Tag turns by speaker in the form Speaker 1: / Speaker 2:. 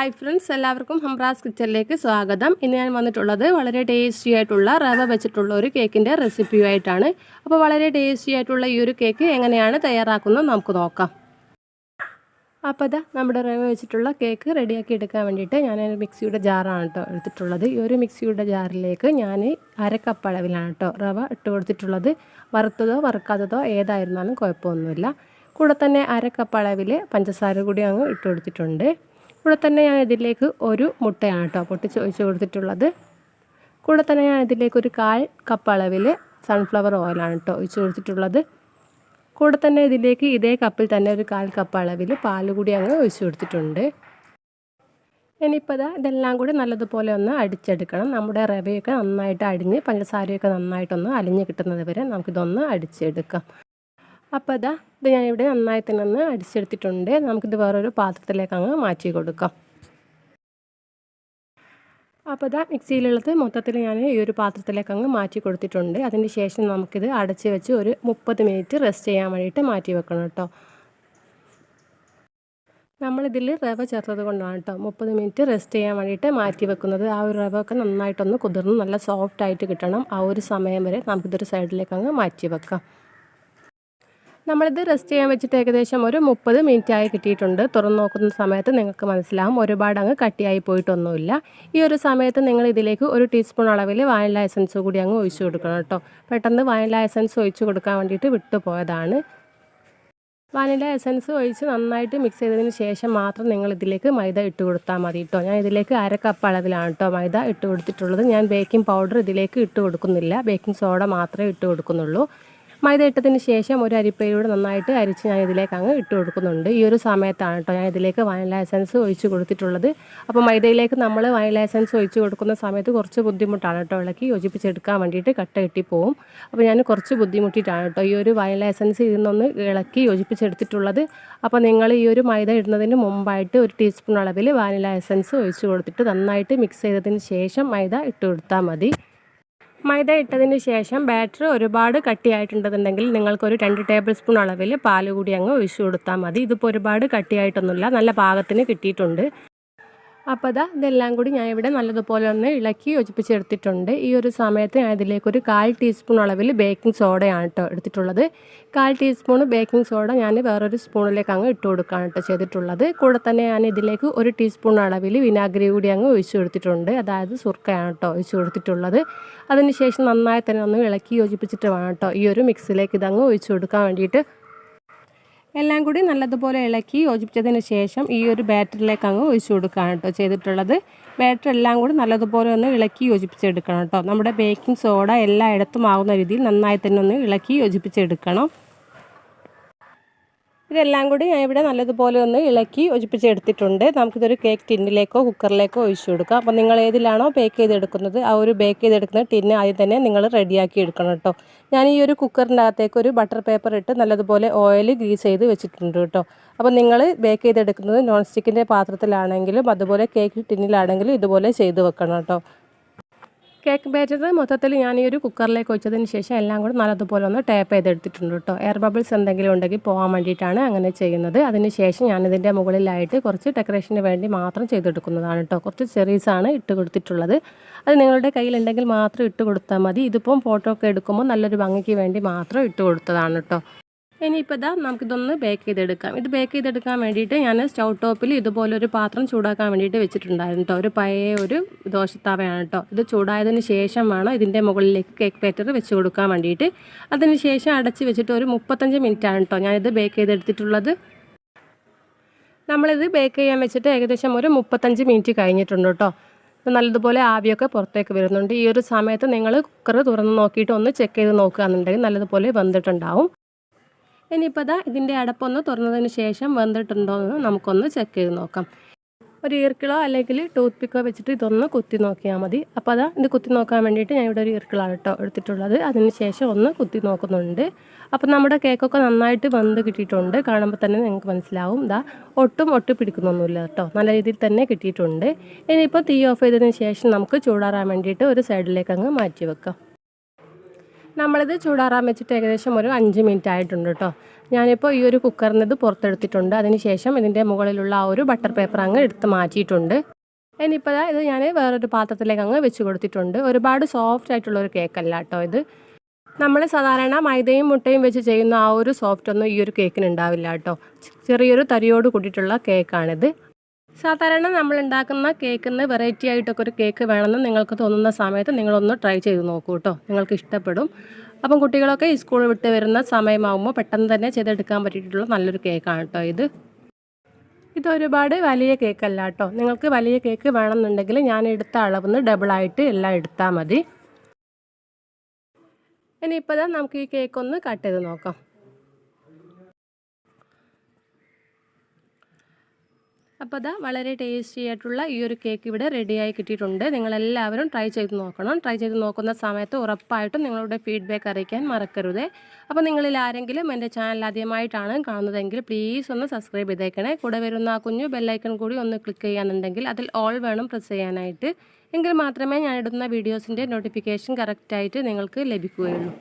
Speaker 1: Hi friends എല്ലാവർക്കും ഹംറാസ് കിച്ചണിലേക്ക് സ്വാഗതം. ഇന്ന് ഞാൻ വന്നിട്ടുള്ളത് വളരെ ടേസ്റ്റി ആയിട്ടുള്ള റവ വെച്ചിട്ടുള്ള ഒരു കേക്കിന്റെ റെസിപ്പിയുമായിട്ടാണ് അപ്പോൾ വളരെ ടേസ്റ്റി ആയിട്ടുള്ള ഈ ഒരു കേക്ക് എങ്ങനെയാണ് തയ്യാറാക്കുന്നത് നമുക്ക് നോക്കാം. അപ്പോൾ ഇതാ നമ്മുടെ റവ വെച്ചിട്ടുള്ള കേക്ക് റെഡിയാക്കി എടുക്കാൻ വേണ്ടിയിട്ട് ഞാൻ മിക്സിയുടെ ജാറാണ് കേട്ടോ എടുത്തിട്ടുള്ളത്. ഈ ഒരു മിക്സിയുടെ ജാറിലേക്ക് ഞാൻ അര കപ്പ് അളവിലാണ് കേട്ടോ റവ ഇട്ട് കൊടുത്തിട്ടുള്ളത്. വറുത്തതോ വറുക്കാത്തതോ ഏതായിരുന്നാലും കുഴപ്പമൊന്നുമില്ല. കൂടെ തന്നെ അര കപ്പ് അളവിൽ പഞ്ചസാര കൂടി അങ്ങ് ഇട്ട് കൊടുത്തിട്ടുണ്ട്. കൂടെ തന്നെ ഞാൻ ഇതിലേക്ക് ഒരു മുട്ടയാണ് കേട്ടോ പൊട്ടിച്ച് ഒഴിച്ച് കൊടുത്തിട്ടുള്ളത്. കൂടെ തന്നെ ഞാൻ ഇതിലേക്ക് ഒരു കാൽ കപ്പ് അളവിൽ സൺഫ്ലവർ ഓയിലാണ് കേട്ടോ ഒഴിച്ച് കൊടുത്തിട്ടുള്ളത്. കൂടെ തന്നെ ഇതിലേക്ക് ഇതേ കപ്പിൽ തന്നെ ഒരു കാൽ കപ്പ് അളവിൽ പാൽ കൂടി അങ്ങ് ഒഴിച്ച് കൊടുത്തിട്ടുണ്ട്. ഇനിയിപ്പോൾ ഇതാ ഇതെല്ലാം കൂടി നല്ലതുപോലെ ഒന്ന് അടിച്ചെടുക്കണം. നമ്മുടെ റവയൊക്കെ നന്നായിട്ട് അടിഞ്ഞ് പഞ്ചസാരയൊക്കെ നന്നായിട്ടൊന്ന് അലിഞ്ഞ് കിട്ടുന്നത് വരെ നമുക്കിതൊന്ന് അടിച്ചെടുക്കാം. അപ്പോൾ ഇതാ ഇത് ഞാനിവിടെ നന്നായി തന്നെ ഒന്ന് അടിച്ചെടുത്തിട്ടുണ്ട്. നമുക്കിത് വേറൊരു പാത്രത്തിലേക്ക് അങ്ങ് മാറ്റി കൊടുക്കാം. അപ്പോൾ ഇതാ മിക്സിയിലുള്ളത് മൊത്തത്തിൽ ഞാൻ ഈ ഒരു പാത്രത്തിലേക്ക് അങ്ങ് മാറ്റി കൊടുത്തിട്ടുണ്ട്. അതിന് ശേഷം നമുക്കിത് അടച്ച് വെച്ച് ഒരു മുപ്പത് മിനിറ്റ് റെസ്റ്റ് ചെയ്യാൻ വേണ്ടിയിട്ട് മാറ്റി വെക്കണം കേട്ടോ. നമ്മളിതിൽ റവ ചേർത്തത് കൊണ്ടാണ് കേട്ടോ മുപ്പത് മിനിറ്റ് റെസ്റ്റ് ചെയ്യാൻ വേണ്ടിയിട്ട് മാറ്റി വെക്കുന്നത്. ആ ഒരു റവ ഒക്കെ നന്നായിട്ടൊന്ന് കുതിർന്ന് നല്ല സോഫ്റ്റ് ആയിട്ട് കിട്ടണം. ആ ഒരു സമയം വരെ നമുക്കിതൊരു സൈഡിലേക്ക് അങ്ങ് മാറ്റി വെക്കാം. നമ്മളിത് റെസ്റ്റ് ചെയ്യാൻ വെച്ചിട്ട് ഏകദേശം ഒരു മുപ്പത് മിനിറ്റ് ആയി കിട്ടിയിട്ടുണ്ട്. തുറന്ന് നോക്കുന്ന സമയത്ത് നിങ്ങൾക്ക് മനസ്സിലാവും ഒരുപാട് അങ്ങ് കട്ടിയായി പോയിട്ടൊന്നുമില്ല. ഈ ഒരു സമയത്ത് നിങ്ങൾ ഇതിലേക്ക് ഒരു ടീസ്പൂൺ അളവിൽ വാനില എസൻസ് കൂടി അങ്ങ് ഒഴിച്ചു കൊടുക്കണം കേട്ടോ. പെട്ടെന്ന് വാനില എസൻസ് ഒഴിച്ചു കൊടുക്കാൻ വേണ്ടിയിട്ട് വിട്ടുപോയതാണ് വാനില എസൻസ് ഒഴിച്ച് നന്നായിട്ട് മിക്സ് ചെയ്തതിന് ശേഷം മാത്രം നിങ്ങൾ ഇതിലേക്ക് മൈദ ഇട്ട് കൊടുത്താൽ മതി കേട്ടോ. ഞാൻ ഇതിലേക്ക് അര കപ്പ് അളവിലാണ് കേട്ടോ മൈദ ഇട്ട് കൊടുത്തിട്ടുള്ളത്. ഞാൻ ബേക്കിംഗ് പൗഡർ ഇതിലേക്ക് ഇട്ട് കൊടുക്കുന്നില്ല. ബേക്കിംഗ് സോഡ മാത്രമേ ഇട്ട് കൊടുക്കുന്നുള്ളൂ. മൈദ ഇട്ടതിന് ശേഷം ഒരു അരിപ്പയിലൂടെ നന്നായിട്ട് അരിച്ച് ഞാൻ ഇതിലേക്ക് അങ്ങ് ഇട്ട് കൊടുക്കുന്നുണ്ട്. ഈ ഒരു സമയത്താണ് കേട്ടോ ഞാൻ ഇതിലേക്ക് വാനില എസൻസ് ഒഴിച്ച് കൊടുത്തിട്ടുള്ളത്. അപ്പോൾ മൈദയിലേക്ക് നമ്മൾ വാനില എസൻസ് ഒഴിച്ച് കൊടുക്കുന്ന സമയത്ത് കുറച്ച് ബുദ്ധിമുട്ടാണ് കേട്ടോ ഇളക്കി യോജിപ്പിച്ചെടുക്കാൻ വേണ്ടിയിട്ട് കട്ട കെട്ടി പോവും. അപ്പോൾ ഞാൻ കുറച്ച് ബുദ്ധിമുട്ടിയിട്ടാണ് കേട്ടോ ഈ ഒരു വാനില എസൻസ് ഇതിൽ നിന്നൊന്ന് ഇളക്കി യോജിപ്പിച്ചെടുത്തിട്ടുള്ളത്. അപ്പോൾ നിങ്ങൾ ഈ ഒരു മൈദ ഇടുന്നതിന് മുമ്പായിട്ട് ഒരു ടീസ്പൂൺ അളവിൽ വാനില എസൻസ് ഒഴിച്ച് കൊടുത്തിട്ട് നന്നായിട്ട് മിക്സ് ചെയ്തതിന് ശേഷം മൈദ ഇട്ട് കൊടുത്താൽ മതി. മൈദ ഇട്ടതിന് ശേഷം ബാറ്റർ ഒരുപാട് കട്ടിയായിട്ടുണ്ടെന്നുണ്ടെങ്കിൽ നിങ്ങൾക്കൊരു രണ്ട് ടേബിൾ സ്പൂൺ അളവിൽ പാൽ കൂടി അങ്ങ് ഒഴിച്ചു കൊടുത്താൽ മതി. ഇതിപ്പോൾ ഒരുപാട് കട്ടിയായിട്ടൊന്നുമില്ല. നല്ല പാകത്തിന് കിട്ടിയിട്ടുണ്ട്. അപ്പോൾ അതാ ഇതെല്ലാം കൂടി ഞാൻ ഇവിടെ നല്ലതുപോലെ ഒന്ന് ഇളക്കി യോജിപ്പിച്ചെടുത്തിട്ടുണ്ട്. ഈ ഒരു സമയത്ത് ഞാൻ ഇതിലേക്ക് ഒരു കാൽ ടീസ്പൂൺ അളവിൽ ബേക്കിംഗ് സോഡയാണ് കേട്ടോ എടുത്തിട്ടുള്ളത്. കാൽ ടീസ്പൂൺ ബേക്കിംഗ് സോഡ ഞാൻ വേറൊരു സ്പൂണിലേക്ക് അങ്ങ് ഇട്ട് കൊടുക്കുകയാണ് കേട്ടോ ചെയ്തിട്ടുള്ളത്. കൂടെ തന്നെ ഞാൻ ഇതിലേക്ക് ഒരു ടീസ്പൂൺ അളവിൽ വിനാഗിരി കൂടി അങ്ങ് ഒഴിച്ചു കൊടുത്തിട്ടുണ്ട്. അതായത് സുർക്കയാണ് കേട്ടോ ഒഴിച്ചു കൊടുത്തിട്ടുള്ളത്. അതിനുശേഷം നന്നായി തന്നെ ഒന്ന് ഇളക്കി യോജിപ്പിച്ചിട്ട് വേണം കേട്ടോ ഈ ഒരു മിക്സിലേക്ക് ഇതങ്ങ് ഒഴിച്ചു കൊടുക്കാൻ വേണ്ടിയിട്ട്. എല്ലാം കൂടി നല്ലതുപോലെ ഇളക്കി യോജിപ്പിച്ചതിന് ശേഷം ഈ ഒരു ബാറ്ററിലേക്ക് അങ്ങ് ഒഴിച്ചു കൊടുക്കുകയാണ് കേട്ടോ ചെയ്തിട്ടുള്ളത്. ബാറ്റർ എല്ലാം കൂടി നല്ലതുപോലെ ഒന്ന് ഇളക്കി യോജിപ്പിച്ചെടുക്കണം കേട്ടോ. നമ്മുടെ ബേക്കിംഗ് സോഡ എല്ലായിടത്തും ആവുന്ന രീതിയിൽ നന്നായി തന്നെ ഒന്ന് ഇളക്കി യോജിപ്പിച്ചെടുക്കണം. ഇതെല്ലാം കൂടി ഞാൻ ഇവിടെ നല്ലതുപോലെ ഒന്ന് ഇളക്കി യോജിപ്പിച്ചെടുത്തിട്ടുണ്ട്. നമുക്കിതൊരു കേക്ക് ടിന്നിലേക്കോ കുക്കറിലേക്കോ ഒഴിച്ചു കൊടുക്കാം. അപ്പോൾ നിങ്ങൾ ഏതിലാണോ ബേക്ക് ചെയ്തെടുക്കുന്നത് ആ ഒരു ബേക്ക് ചെയ്തെടുക്കുന്ന ടിന്ന് ആദ്യം തന്നെ നിങ്ങൾ റെഡിയാക്കി എടുക്കണം കേട്ടോ ഞാൻ ഈ ഒരു കുക്കറിന്റെ അകത്തേക്ക് ഒരു ബട്ടർ പേപ്പർ ഇട്ട് നല്ലതുപോലെ ഓയിൽ ഗ്രീസ് ചെയ്ത് വെച്ചിട്ടുണ്ട് കേട്ടോ അപ്പോൾ നിങ്ങൾ ബേക്ക് ചെയ്തെടുക്കുന്നത് നോൺ സ്റ്റിക്കിന്റെ പാത്രത്തിലാണെങ്കിലും അതുപോലെ കേക്ക് ടിന്നിലാണെങ്കിലും ഇതുപോലെ ചെയ്ത് വെക്കണം കേട്ടോ കേക്ക് ബാറ്റർ മൊത്തത്തിൽ ഞാൻ ഈ ഒരു കുക്കറിലേക്ക് വെച്ചതിന് ശേഷം എല്ലാം കൂടെ നല്ലതുപോലെ ഒന്ന് ടാപ്പ് ചെയ്തെടുത്തിട്ടുണ്ട് കേട്ടോ. എയർ ബബിൾസ് എന്തെങ്കിലും ഉണ്ടെങ്കിൽ പോകാൻ വേണ്ടിയിട്ടാണ് അങ്ങനെ ചെയ്യുന്നത്. അതിന് ശേഷം ഞാനിതിന്റെ മുകളിലായിട്ട് കുറച്ച് ഡെക്കറേഷന് വേണ്ടി മാത്രം ചെയ്തെടുക്കുന്നതാണ് കേട്ടോ. കുറച്ച് ചെറീസാണ് ഇട്ട് കൊടുത്തിട്ടുള്ളത്. അത് നിങ്ങളുടെ കയ്യിലുണ്ടെങ്കിൽ മാത്രം ഇട്ട് കൊടുത്താൽ മതി. ഇതിപ്പം ഫോട്ടോ ഒക്കെ എടുക്കുമ്പോൾ നല്ലൊരു ഭംഗിക്ക് വേണ്ടി മാത്രം ഇട്ട് കൊടുത്തതാണ് കേട്ടോ. ഇനിയിപ്പോൾ ഇതാ നമുക്കിതൊന്ന് ബേക്ക് ചെയ്തെടുക്കാം. ഇത് ബേക്ക് ചെയ്തെടുക്കാൻ വേണ്ടിയിട്ട് ഞാൻ സ്റ്റൗ ടോപ്പിൽ ഇതുപോലൊരു പാത്രം ചൂടാക്കാൻ വേണ്ടിയിട്ട് വെച്ചിട്ടുണ്ടായിരുന്നു കേട്ടോ ഒരു പഴയ ഒരു ദോശത്താവയാണ് കേട്ടോ ഇത് ചൂടായതിന് ശേഷം വേണം ഇതിന്റെ മുകളിലേക്ക് കേക്ക് ബാറ്റർ വെച്ച് കൊടുക്കാൻ വേണ്ടിയിട്ട്. അതിന് ശേഷം അടച്ച് വെച്ചിട്ട് ഒരു മുപ്പത്തഞ്ച് മിനിറ്റാണ് കേട്ടോ ഞാനിത് ബേക്ക് ചെയ്തെടുത്തിട്ടുള്ളത്. നമ്മളിത് ബേക്ക് ചെയ്യാൻ വെച്ചിട്ട് ഏകദേശം ഒരു മുപ്പത്തഞ്ച് മിനിറ്റ് കഴിഞ്ഞിട്ടുണ്ട് കേട്ടോ നല്ലതുപോലെ ആവിയൊക്കെ പുറത്തേക്ക് വരുന്നുണ്ട്. ഈ ഒരു സമയത്ത് നിങ്ങൾ കുക്കർ തുറന്ന് നോക്കിയിട്ട് ഒന്ന് ചെക്ക് ചെയ്ത് നോക്കുകയാണെന്നുണ്ടെങ്കിൽ നല്ലതുപോലെ വെന്തിട്ടുണ്ടാവും. ഇനിയിപ്പോൾ അതാ ഇതിന്റെ അടപ്പൊന്ന് തുറന്നതിന് ശേഷം വെന്തിട്ടുണ്ടോ എന്ന് നമുക്കൊന്ന് ചെക്ക് ചെയ്ത് നോക്കാം. ഒരു ഈർക്കിളോ അല്ലെങ്കിൽ ടൂത്ത് പിക്കോ വെച്ചിട്ട് ഇതൊന്ന് കുത്തി നോക്കിയാൽ മതി. അപ്പോൾ അതാ ഇത് കുത്തി നോക്കാൻ വേണ്ടിയിട്ട് ഞാൻ ഇവിടെ ഒരു ഈർക്കിളാണ് കേട്ടോ എടുത്തിട്ടുള്ളത്. അതിന് ശേഷം ഒന്ന് കുത്തി നോക്കുന്നുണ്ട്. അപ്പോൾ നമ്മുടെ കേക്കൊക്കെ നന്നായിട്ട് വെന്ത് കിട്ടിയിട്ടുണ്ട്. കാണുമ്പോൾ തന്നെ നിങ്ങൾക്ക് മനസ്സിലാവും. ഇതാ ഒട്ടും ഒട്ടി പിടിക്കുന്നൊന്നുമില്ല കേട്ടോ. നല്ല രീതിയിൽ തന്നെ കിട്ടിയിട്ടുണ്ട്. ഇനിയിപ്പോൾ തീ ഓഫ് ചെയ്തതിന് ശേഷം നമുക്ക് ചൂടാറാൻ വേണ്ടിയിട്ട് ഒരു സൈഡിലേക്ക് അങ്ങ് മാറ്റി വെക്കാം. നമ്മളിത് ചൂടാറാൻ വെച്ചിട്ട് ഏകദേശം ഒരു അഞ്ച് മിനിറ്റ് ആയിട്ടുണ്ട് കേട്ടോ. ഞാനിപ്പോൾ ഈ ഒരു ഇത് പുറത്തെടുത്തിട്ടുണ്ട്. അതിനുശേഷം ഇതിന്റെ മുകളിലുള്ള ആ ഒരു ബട്ടർ പേപ്പർ അങ്ങ് എടുത്ത് മാറ്റിയിട്ടുണ്ട്. ഇനിയിപ്പോൾ ഇത് ഞാൻ വേറൊരു പാത്രത്തിലേക്ക് അങ്ങ് വെച്ച് കൊടുത്തിട്ടുണ്ട്. ഒരുപാട് സോഫ്റ്റ് ആയിട്ടുള്ള ഒരു കേക്കല്ല കേട്ടോ ഇത്. നമ്മൾ സാധാരണ മൈദയും മുട്ടയും വെച്ച് ചെയ്യുന്ന ആ ഒരു സോഫ്റ്റ് ഒന്നും ഈ ഒരു കേക്കിന് ഉണ്ടാവില്ല കേട്ടോ. ചെറിയൊരു തരിയോട് കൂടിയിട്ടുള്ള കേക്കാണിത് സാധാരണ നമ്മൾ ഉണ്ടാക്കുന്ന വെറൈറ്റി ആയിട്ടൊക്കെ ഒരു കേക്ക് വേണമെന്ന് നിങ്ങൾക്ക് തോന്നുന്ന സമയത്ത് നിങ്ങളൊന്ന് ട്രൈ ചെയ്ത് നോക്കൂ കേട്ടോ നിങ്ങൾക്ക് ഇഷ്ടപ്പെടും. അപ്പം കുട്ടികളൊക്കെ സ്കൂൾ വിട്ട് വരുന്ന സമയമാകുമ്പോൾ പെട്ടെന്ന് തന്നെ ചെയ്തെടുക്കാൻ പറ്റിയിട്ടുള്ള നല്ലൊരു കേക്കാണ് കേട്ടോ ഇത്. ഇതൊരുപാട് വലിയ കേക്കല്ല കേട്ടോ നിങ്ങൾക്ക് വലിയ കേക്ക് വേണമെന്നുണ്ടെങ്കിൽ ഞാൻ എടുത്ത അളവിന്ന് ഡബിളായിട്ട് എല്ലാം എടുത്താൽ മതി. ഇനിയിപ്പോൾ നമുക്ക് ഈ കേക്ക് ഒന്ന് കട്ട് ചെയ്ത് നോക്കാം. അപ്പോൾ അതാ വളരെ ടേസ്റ്റി ആയിട്ടുള്ള ഈ ഒരു കേക്ക് ഇവിടെ റെഡിയായി കിട്ടിയിട്ടുണ്ട്. നിങ്ങളെല്ലാവരും ട്രൈ ചെയ്ത് നോക്കണം. ട്രൈ ചെയ്ത് നോക്കുന്ന സമയത്ത് ഉറപ്പായിട്ടും നിങ്ങളുടെ ഫീഡ്ബാക്ക് അറിയിക്കാൻ മറക്കരുത്. അപ്പോൾ നിങ്ങളിൽ ആരെങ്കിലും എന്റെ ചാനൽ ആദ്യമായിട്ടാണ് കാണുന്നതെങ്കിൽ പ്ലീസ് ഒന്ന് സബ്സ്ക്രൈബ് ചെയ്തേക്കണേ. കൂടെ വരുന്ന ആ കുഞ്ഞു ബെല്ലൈക്കൺ കൂടി ഒന്ന് ക്ലിക്ക് ചെയ്യാനുണ്ടെങ്കിൽ അതിൽ ഓൾ വേണം പ്രസ് ചെയ്യാനായിട്ട്. എങ്കിൽ മാത്രമേ ഞാനിടുന്ന വീഡിയോസിന്റെ നോട്ടിഫിക്കേഷൻ കറക്റ്റായിട്ട് നിങ്ങൾക്ക് ലഭിക്കുകയുള്ളൂ.